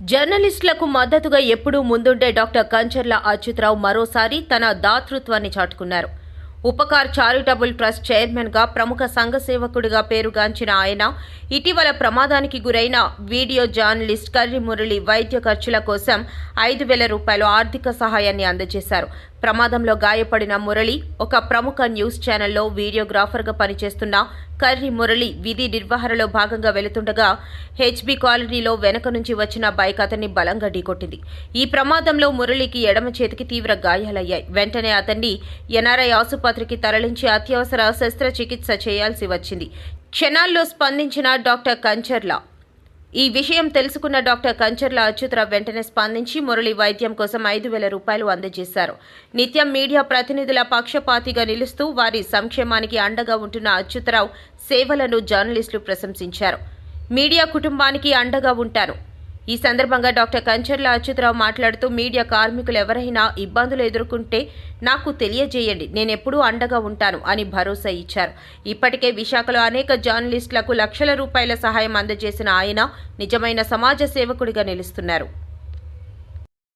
జర్నలిస్టులకు మద్దతుగా ఎప్పుడూ ముందుండే డాక్టర్ కంచర్ల అచ్యుతరావు మరోసారి తన దాతృత్వాన్ని చాటుకున్నారు. ఉపకార్ చారిటబుల్ ట్రస్ట్ చైర్మన్గా ప్రముఖ సంఘ సేవకుడిగా పేరుగాంచిన ఆయన ఇటీవల ప్రమాదానికి గురైన వీడియో జర్నలిస్ట్ కర్రి మురళి వైద్య ఖర్చుల కోసం ఐదు వేల రూపాయల ఆర్థిక సహాయాన్ని అందజేశారు. ప్రమాదంలో గాయపడిన మురళి ఒక ప్రముఖ న్యూస్ ఛానల్లో వీడియోగ్రాఫర్గా పనిచేస్తున్న కర్రి మురళి విధి నిర్వహణలో భాగంగా వెళుతుండగా హెచ్బి కాలనీలో వెనక నుంచి వచ్చిన బైక్ అతన్ని బలంగా ఢీకొట్టింది. ఈ ప్రమాదంలో మురళికి ఎడమ చేతికి తీవ్ర గాయాలయ్యాయి. వెంటనే అతన్ని ఎన్ఆర్ఐ ఆసుపత్రికి తరలించి అత్యవసర శస్త్రచికిత్స చేయాల్సి వచ్చింది. క్షణాల్లో స్పందించిన డాక్టర్ కంచర్ల. ఈ విషయం తెలుసుకున్న డాక్టర్ కంచర్ల అచ్యుతరావు వెంటనే స్పందించి మురళి వైద్యం కోసం ఐదు వేల రూపాయలు అందజేశారు. నిత్యం మీడియా ప్రతినిధుల పక్షపాతిగా నిలుస్తూ వారి సంక్షేమానికి అండగా ఉంటున్న అచ్యుతరావు సేవలను జర్నలిస్టులు ప్రశంసించారు. మీడియా కుటుంబానికి అండగా ఉంటారు. ఈ సందర్భంగా డాక్టర్ కంచర్ల అచ్యుతరావు మాట్లాడుతూ మీడియా కార్మికులు ఎవరైనా ఇబ్బందులు ఎదుర్కొంటే నాకు తెలియజేయండి. నేనెప్పుడూ అండగా ఉంటాను అని భరోసా ఇచ్చారు. ఇప్పటికే విశాఖలో అనేక జర్నలిస్టులకు లక్షల రూపాయల సహాయం అందజేసిన ఆయన నిజమైన సమాజ సేవకుడిగా నిలుస్తున్నారు.